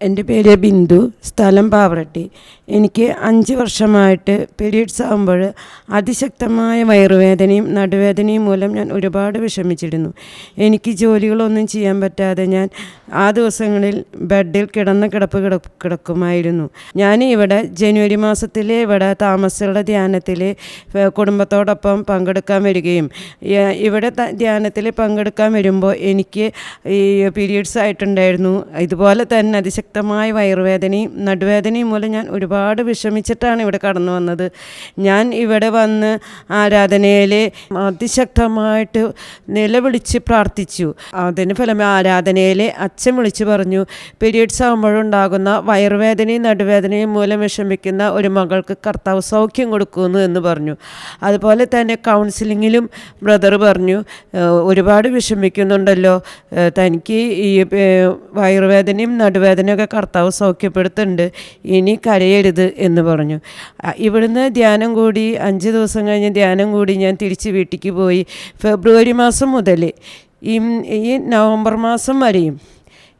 എന്റെ പേര് ബിന്ദു സ്ഥലം പാവറട്ടി. എനിക്ക് അഞ്ച് വർഷമായിട്ട് പീരീഡ്സ് ആകുമ്പോൾ അതിശക്തമായ വയറുവേദനയും നടുവേദനയും മൂലം ഞാൻ ഒരുപാട് വിഷമിച്ചിരുന്നു. എനിക്ക് ജോലികളൊന്നും ചെയ്യാൻ പറ്റാതെ ഞാൻ ആ ദിവസങ്ങളിൽ ബെഡിൽ കിടന്ന കിടപ്പ് കിട കിടക്കുമായിരുന്നു. ഞാൻ ഇവിടെ ജനുവരി മാസത്തിലെ ഇവിടെ താമസികളുടെ ധ്യാനത്തിൽ കുടുംബത്തോടൊപ്പം പങ്കെടുക്കാൻ വരികയും ഇവിടെ ധ്യാനത്തിൽ പങ്കെടുക്കാൻ വരുമ്പോൾ എനിക്ക് ഈ പീരീഡ്സ് ആയിട്ടുണ്ടായിരുന്നു. ഇതുപോലെ തന്നെ അതിശക്തമായ വയറുവേദനയും നടുവേദനയും മൂലം ഞാൻ ഒരുപാട് വിഷമിച്ചിട്ടാണ് ഇവിടെ കടന്നു വന്നത്. ഞാൻ ഇവിടെ വന്ന് ആരാധനയിൽ അതിശക്തമായിട്ട് നിലവിളിച്ച് പ്രാർത്ഥിച്ചു. അതിന് ഫലം ആരാധനയിൽ അച്ഛൻ വിളിച്ചു പറഞ്ഞു പീരീഡ്സ് ആകുമ്പോഴുണ്ടാകുന്ന വയറുവേദനയും നടുവേദനയും മൂലം വിഷമിക്കുന്ന ഒരു മകൾക്ക് കർത്താവ് സൗഖ്യം കൊടുക്കുന്നു എന്ന് പറഞ്ഞു. അതുപോലെ തന്നെ കൗൺസിലിങ്ങിലും ബ്രദർ പറഞ്ഞു "ഏഹ് ഒരുപാട് വിഷമിക്കുന്നുണ്ടല്ലോ. തനിക്ക് ഈ വയറുവേദനയും നടുവേദനയൊക്കെ കർത്താവ് സൗഖ്യപ്പെടുത്തുന്നുണ്ട്. ഇനി കരയരുത് എന്ന് പറഞ്ഞു. ഇവിടുന്ന് ധ്യാനം കൂടി അഞ്ച് ദിവസം കഴിഞ്ഞ് ധ്യാനം കൂടി ഞാൻ തിരിച്ച് വീട്ടിലേക്ക് പോയി ഫെബ്രുവരി മാസം മുതൽ ഈ ഈ നവംബർ മാസം വരെയും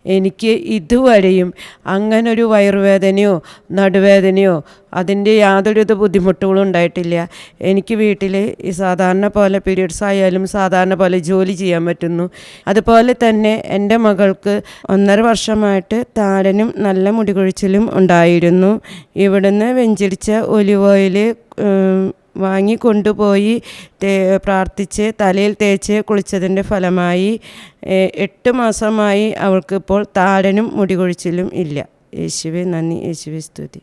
എനിക്ക് ഇതുവരെയും അങ്ങനൊരു വയറുവേദനയോ നടുവേദനയോ അതിന്റെ യാതൊരുവിധ ബുദ്ധിമുട്ടുകളും ഉണ്ടായിട്ടില്ല. എനിക്ക് വീട്ടിൽ ഈ സാധാരണ പോലെ പീരീഡ്സ് ആയാലും സാധാരണ പോലെ ജോലി ചെയ്യാൻ പറ്റുന്നു. അതുപോലെ തന്നെ എന്റെ മകൾക്ക് ഒന്നര വർഷമായിട്ട് താരനും നല്ല മുടികൊഴിച്ചിലും ഉണ്ടായിരുന്നു. ഇവിടുന്ന് വെഞ്ചരിച്ച ഒലിവ് ഓയിൽ വാങ്ങി കൊണ്ടുപോയി പ്രാർത്ഥിച്ച് തലയിൽ തേച്ച് കുളിച്ചതിന്റെ ഫലമായി എട്ട് മാസമായി അവൾക്കിപ്പോൾ താരനും മുടികൊഴിച്ചിലും ഇല്ല. യേശുവെ നന്ദി. യേശുവെ സ്തുതി.